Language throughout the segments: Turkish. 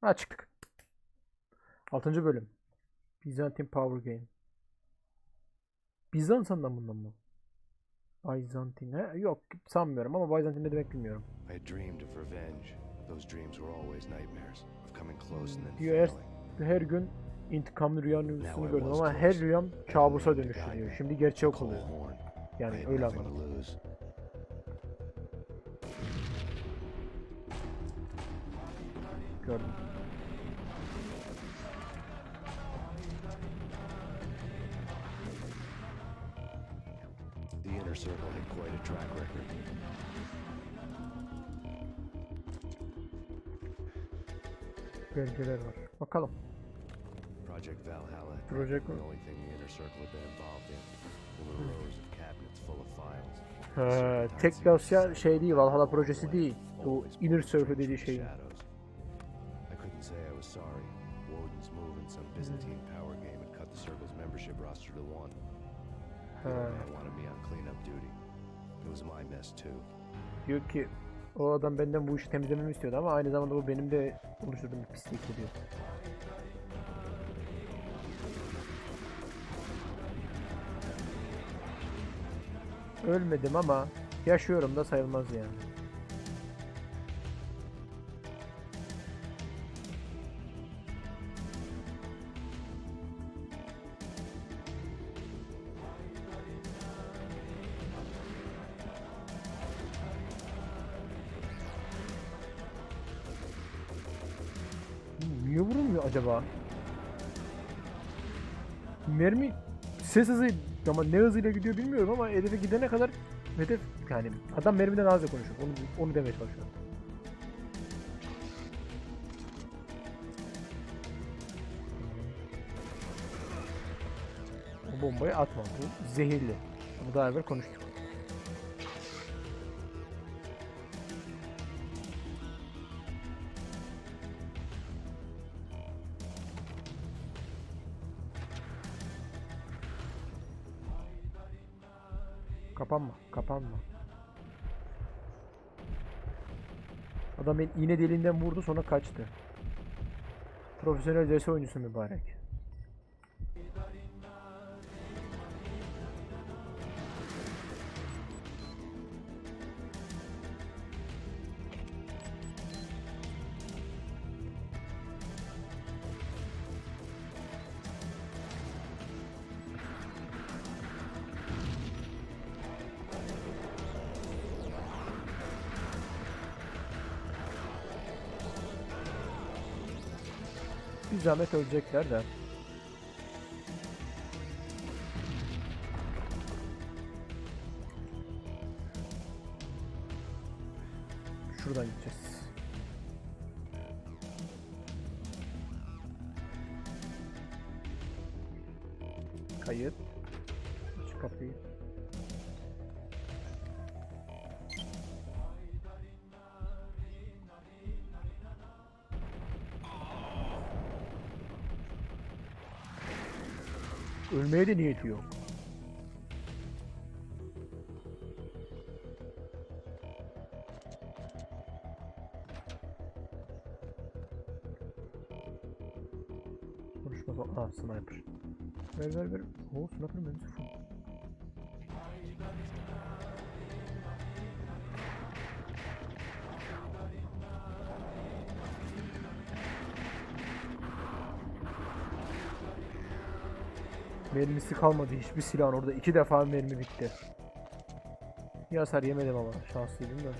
Ha çıktık. 6. bölüm. Byzantine Power Game. Bizans'ından bundan mı? Byzantine. Yok sanmıyorum ama Byzantine ne demek bilmiyorum. I dreamed of revenge. Those dreams were always nightmares of coming close and then failing. her gün intikamlı rüyanın I gördüm ama her rüyam kabusa dönüştü diyor. Şimdi gerçek oluyor. Yani öyle anladım. Gördüm. Circle had quite a track record. Belgeler var. Bakalım. Project Valhalla. Project- the only thing the inner circle had been involved in. There were rows of cabinets full of files. He, tek dosya şey değil, Valhalla projesi değil. O Inner Circle dediği şey. The He, old man wanted me on cleanup duty. It was my mess too. diyor ki o adam benden bu işi temizlememi istiyordu ama aynı zamanda bu benim de oluşturduğum bir pislik diyor. Ölmedim ama yaşıyorum da sayılmaz yani. Ses hızı ama ne hızıyla gidiyor bilmiyorum ama hedefe gidene kadar hedef yani adam mermiden az konuşuyor. Onu, onu demeye çalışıyorum. Bombayı atma. Bu zehirli. Bunu daha evvel konuştuk. Kapanma, kapanma. Adam beni iğne deliğinden vurdu sonra kaçtı. Profesyonel CS oyuncusu mübarek. Bir zahmet ölecekler de. Ölmeye de niyeti yok. Konuşma bak. Aa sniper. Ver ver ver. Oo sniper mermisi full. Mermisi kalmadı hiçbir silahın orada iki defa mermi bitti. Bir hasar yemedim ama şanslıydım da.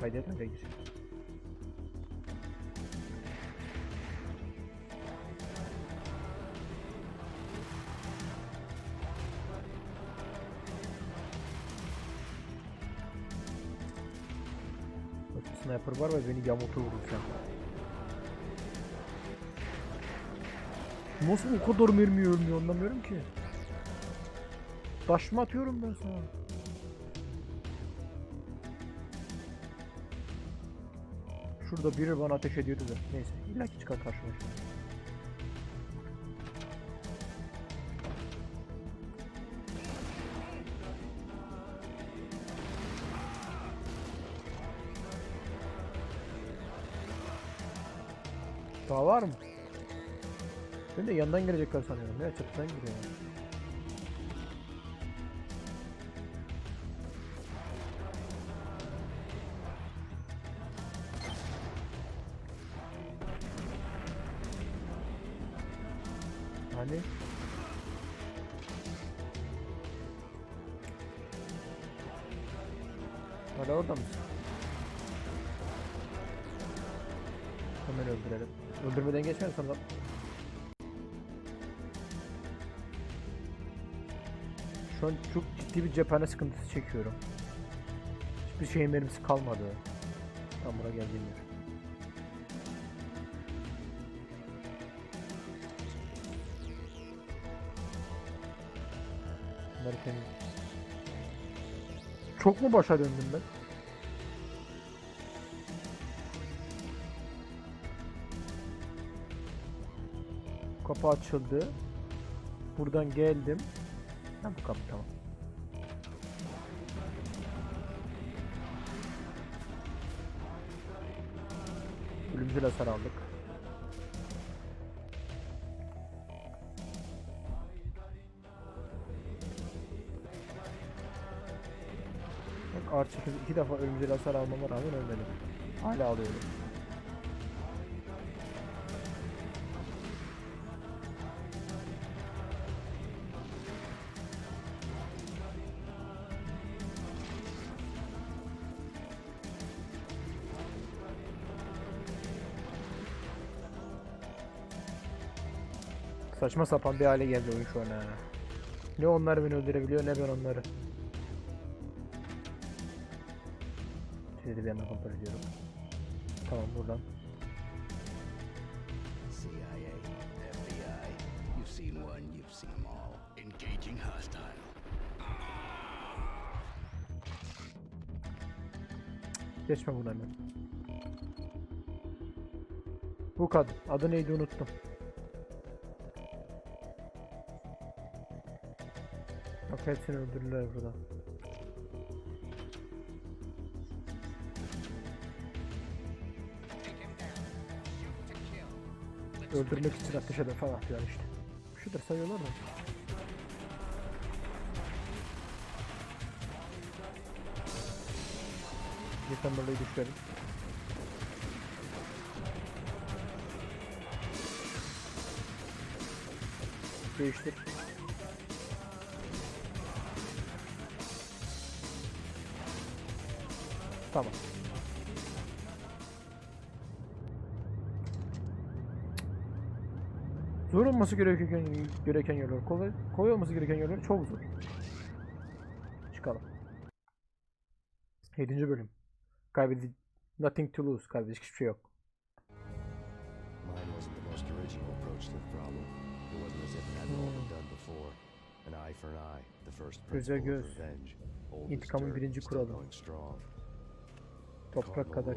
Kaydetmede gir. Bak, Sniper var ve beni yamultur vurur Nasıl o kadar mermi ölmüyor anlamıyorum ki. Taş mı atıyorum ben sana? Şurada biri bana ateş ediyordu da. Neyse illa ki çıkar karşıma. Daha var mı? Ben de yandan gelecekler sanıyorum ya çatıdan giriyor. Hani? Ciddi bir cephane sıkıntısı çekiyorum. Hiçbir şeyin mermisi kalmadı. Tam buraya geldiğim yer. Bunları. Çok mu başa döndüm ben? Kapı açıldı. Buradan geldim. Ha bu kapı tamam. Ölümcül hasar aldık. Bak çekim iki defa ölümcül hasar almama rağmen ölmedim. Hala alıyorum. Saçma sapan bir hale geldi oyun şu an ha. Ne onlar beni öldürebiliyor ne ben onları. Şimdi bir yandan kontrol ediyorum. Tamam buradan. CIA, FBI. You've seen one, you've seen them all. Engaging hostile. Geçme bunu hemen. Bu kadın. Adı neydi unuttum. Hepsini öldürdüler burada. Öldürmek için ateş eden falan filan işte. Şudur sayıyorlar da. Yetenlerle düşerim. Değiştir. Tamam. Zor olması gereken, gereken yerler kolay, kolay olması gereken yerler çok zor. Çıkalım. 7. bölüm. Kaybedecek nothing to lose. Kaybedecek hiçbir şey yok. Göze of göz. İntikamın birinci kuralı. Toprak kadar,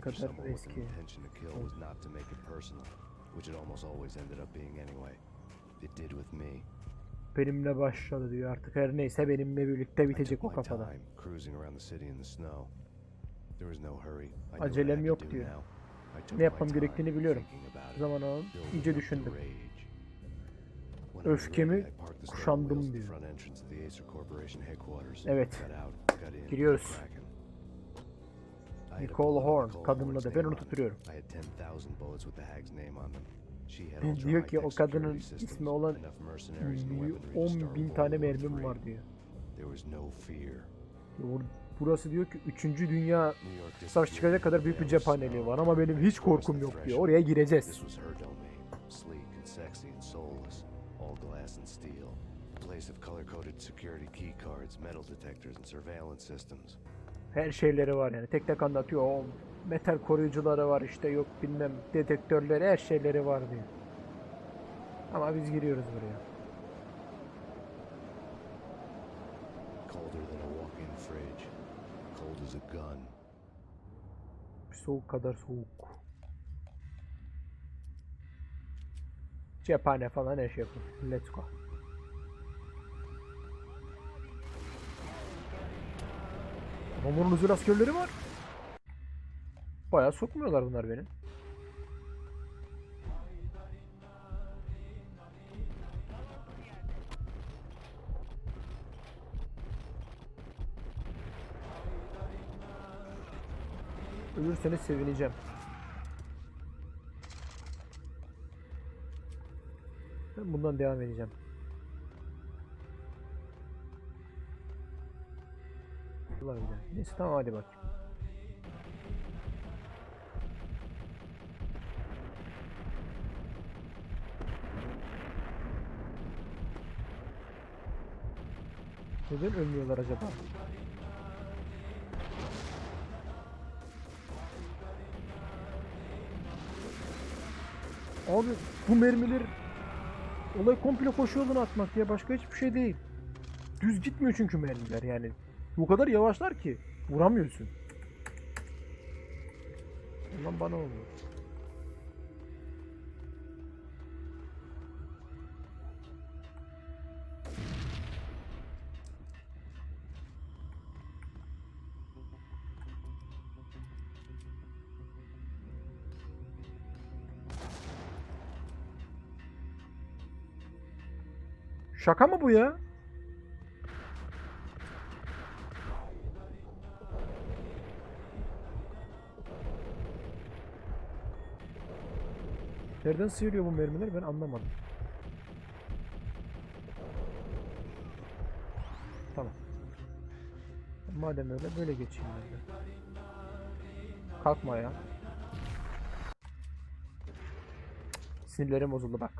kadar eski. an intention to kill was not to make it personal, which it almost always ended up being anyway. It did with me. Benimle başladı diyor artık. Her neyse benimle birlikte bitecek o kafada. time cruising around the city in the snow. There was no hurry. I knew what I Acelem yok diyor. Ne yapmam gerektiğini biliyorum. zaman building iyice düşündüm. Öfkemi kuşandım diyor. Evet. Giriyoruz. Nicole Horn, Horn's adı. Ben onu tutturuyorum. I had 10,000 bullets with the hag's name on them. She had Diyor ki o kadının ismi olan enough mercenaries and weaponry to 10 start bin tane mermim var diyor. Burası diyor ki 3. Dünya New York savaş disappeared çıkacak kadar büyük bir cephaneliği var ama benim hiç korkum yok diyor. Oraya gireceğiz. Place of color-coded security key cards, metal detectors, and surveillance systems. Her şeyleri var yani. Tek tek anlatıyor. O metal koruyucuları var işte yok bilmem detektörleri her şeyleri var diyor. Ama biz giriyoruz buraya. Soğuk kadar soğuk. Cephane falan her şey yapın. Let's go. Namor'un özel askerleri var. Bayağı sokmuyorlar bunlar beni. Ölürseniz sevineceğim. Ben bundan devam edeceğim. Allah bilir. Neyse tamam hadi bak. Neden ölmüyorlar acaba? Abi bu mermiler olay komple koşu yoluna atmak diye başka hiçbir şey değil. Düz gitmiyor çünkü mermiler yani. O kadar yavaşlar ki vuramıyorsun. Ondan bana oluyor. Şaka mı bu ya? Nereden sıyırıyor bu mermiler ben anlamadım. Tamam. Madem öyle böyle geçeyim ben de. Kalkma ya. Sinirlerim bozuldu bak.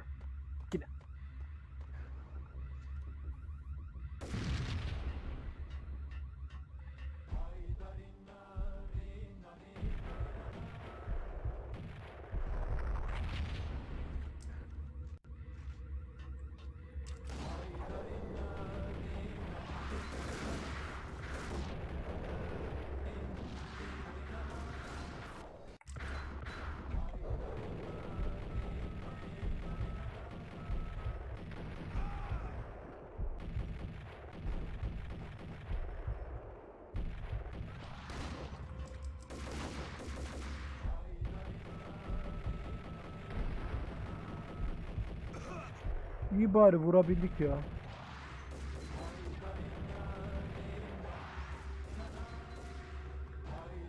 İyi bari vurabildik ya.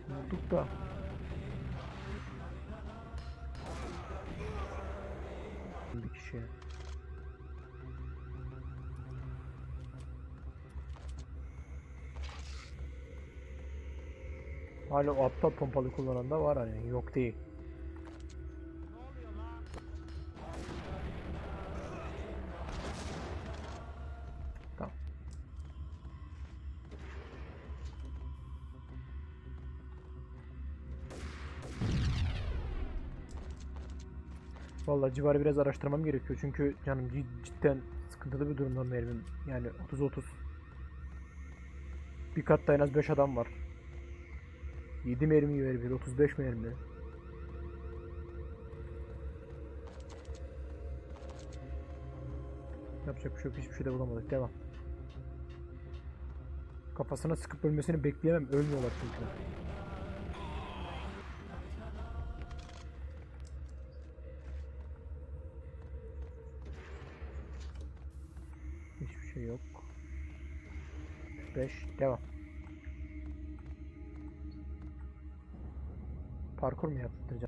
Vurduk da. Bir kişi. Hala aptal pompalı kullanan da var hani yok değil. Vallahi civarı biraz araştırmam gerekiyor çünkü canım cid- cidden sıkıntılı bir durumda mermim. Yani 30-30. Bir katta en az 5 adam var. 7 mermi verebilir, 35 mermi. Yapacak bir şey yok, hiçbir şey de bulamadık. Devam. Kafasına sıkıp ölmesini bekleyemem. Ölmüyorlar çünkü. 5 devam. Parkur mu yaptıracağım?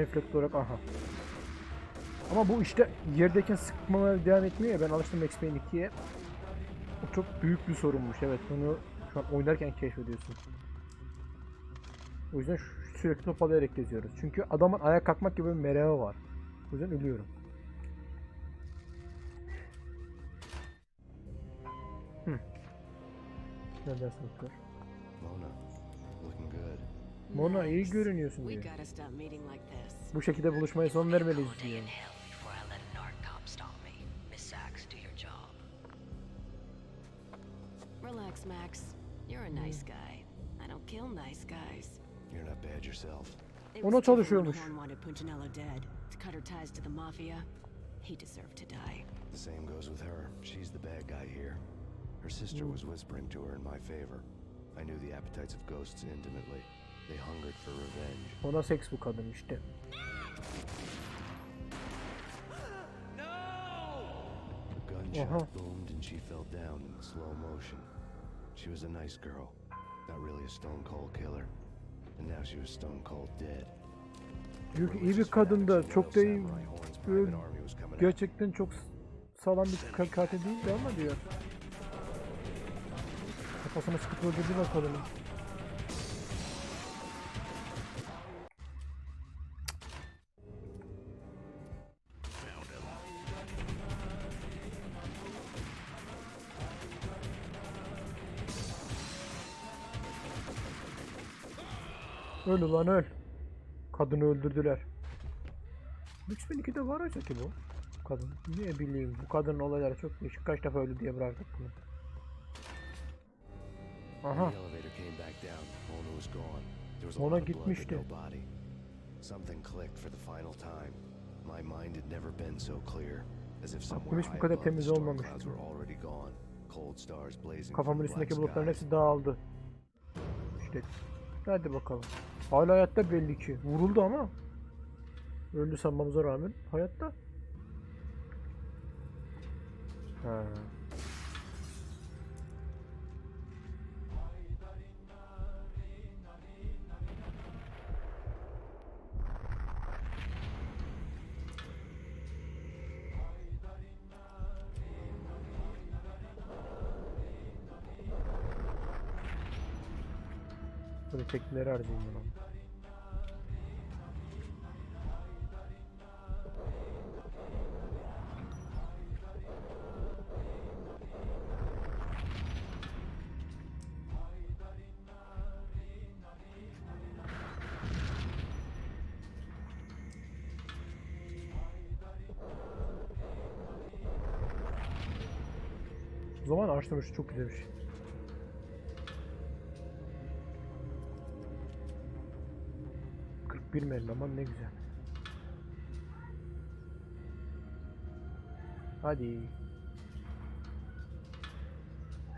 Refleks olarak aha. Ama bu işte yerdeyken sıkmamaya devam etmiyor ya ben alıştım Max Payne 2'ye. O çok büyük bir sorunmuş evet bunu şu an oynarken keşfediyorsun. O yüzden sürekli toparlayarak geziyoruz. Çünkü adamın ayağa kalkmak gibi bir mereği var. O yüzden ölüyorum. Hı. Ne dersin Utkur? Mona, looking good. Mona iyi görünüyorsun We diyor. gotta stop meeting like this. Bu şekilde buluşmaya son vermeliyiz Day diyor. in hell before I let a narc cop stop me. Miss Sachs, do your job. Relax, Max. You're a nice hmm. guy. I don't kill nice guys. You're not bad yourself. It Ona was different çalışıyormuş. Wanted Punchinello dead to cut her ties to the mafia. He deserved to die. The same goes with her. She's the bad guy here. Her sister hmm. was whispering to her in my favor. I knew the appetites of ghosts intimately. They hungered for revenge. Ona seks bu kadın işte. A gunshot boomed and she fell down in slow motion. She was a nice girl, not really a stone cold killer. And now she was stone cold dead. Büyük iyi bir kadın da çok da iyi gerçekten çok sağlam bir ka- katil değildi ama diyor. Kafasına sıkıp öldürdüler kadını. Öl ulan öl. Kadını öldürdüler. Lüks 2'de var acaba ki bu kadın. Ne bileyim bu kadının olayları çok değişik. Kaç defa öldü diye bıraktık bunu. Aha. the elevator came back down, Mona was gone. There was a Mona lot of blood but gitmişti. Something clicked for the final time. My mind had never been so clear. As if somewhere high above the temiz storm clouds were already gone. Cold stars blazing Kafamın üstündeki bulutların hepsi dağıldı. İşte. Hadi bakalım. Hala hayatta belli ki. Vuruldu ama. Öldü sanmamıza rağmen hayatta. Ha. Böyle tekneleri harcayayım buna. Araştırmış çok güzel bir şey. Mermi aman ne güzel. Hadi.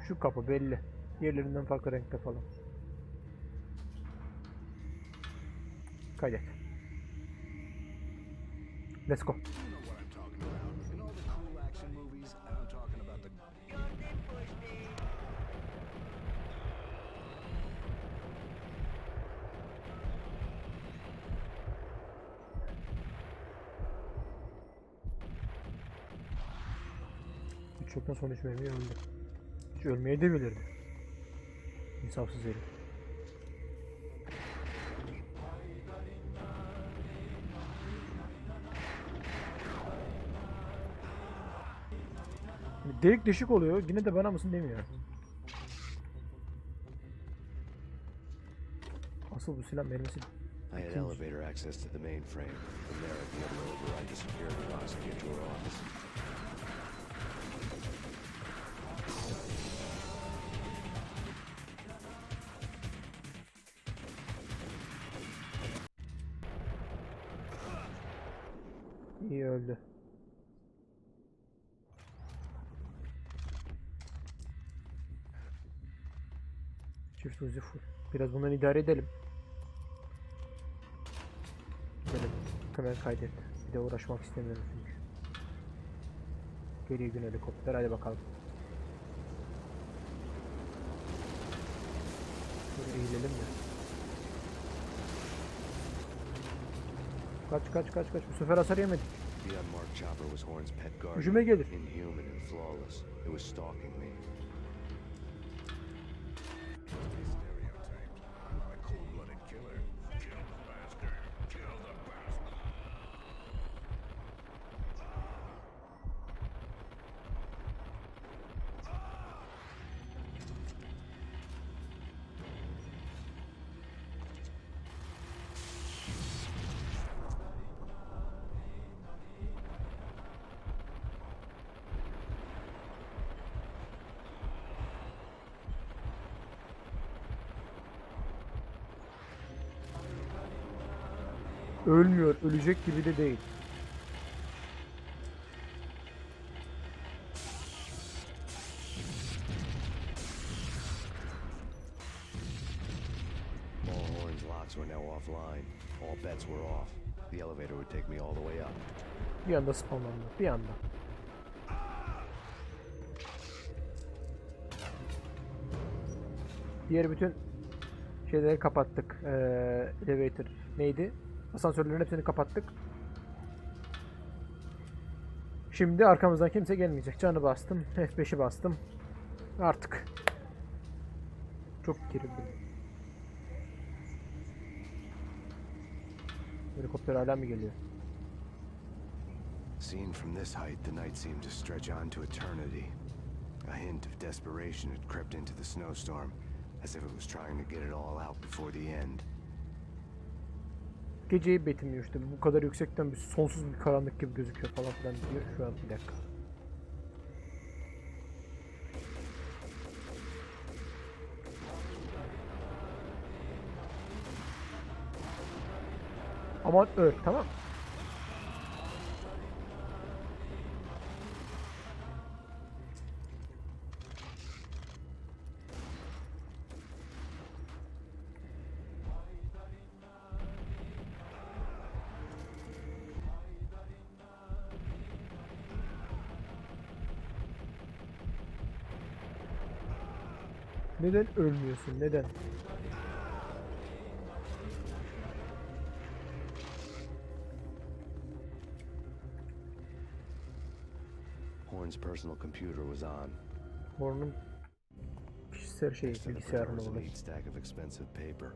Şu kapı belli. Diğerlerinden farklı renkte falan. Kaydet. Let's go. Son hiç mermiyi öldü. Hiç ölmeye de bilirdi. İnsafsız herif. Delik deşik oluyor. Yine de bana mısın demiyor. Asıl bu silah mermisi I had elevator access to the mainframe. From there, able to override the security locks to get to her office. Çift uzi full. Biraz bundan idare edelim. Böyle hemen kaydet. Bir de uğraşmak istemiyorum çünkü. Geliyor gün helikopter hadi bakalım. Şöyle eğilelim de. Kaç kaç kaç kaç bu sefer hasar yemedik. The unmarked chopper was Horn's pet gelir. Inhuman and flawless. It was stalking me. Ölmüyor. Ölecek gibi de değil. All Horn's locks were now offline. All bets were off. The elevator would take me all the way up. Bir anda spawnlandı. Bir anda. Diğer bütün şeyleri kapattık. Ee, elevator neydi? Asansörlerin hepsini kapattık. Şimdi arkamızdan kimse gelmeyecek. Canı bastım. F5'i bastım. Artık. Çok gerildim. Helikopter hala mı geliyor? Seen from this height, the night seemed to stretch on to eternity. A hint of desperation had crept into the snowstorm, as if it was trying to get it all out before the end. Geceyi betimliyor işte. Bu kadar yüksekten bir sonsuz bir karanlık gibi gözüküyor falan filan diyor. Şu an bir dakika. Aman öl tamam. Neden ölmüyorsun? Neden? Horn's personal computer was on. Horn'un kişisel şey bilgisayarına paper.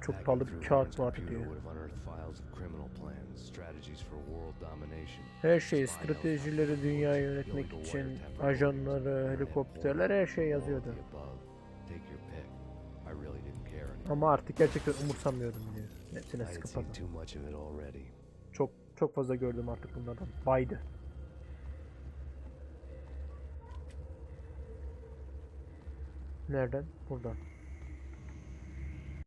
Çok pahalı bir kağıt var diyor. Her şey, stratejileri dünyayı yönetmek için, ajanları, helikopterler her şey yazıyordu. Ama artık gerçekten umursamıyorum diyor. Hepsine I had sıkı seen fazla. too much of it already. Çok çok fazla gördüm artık bunlardan. Baydı. Nereden? Buradan.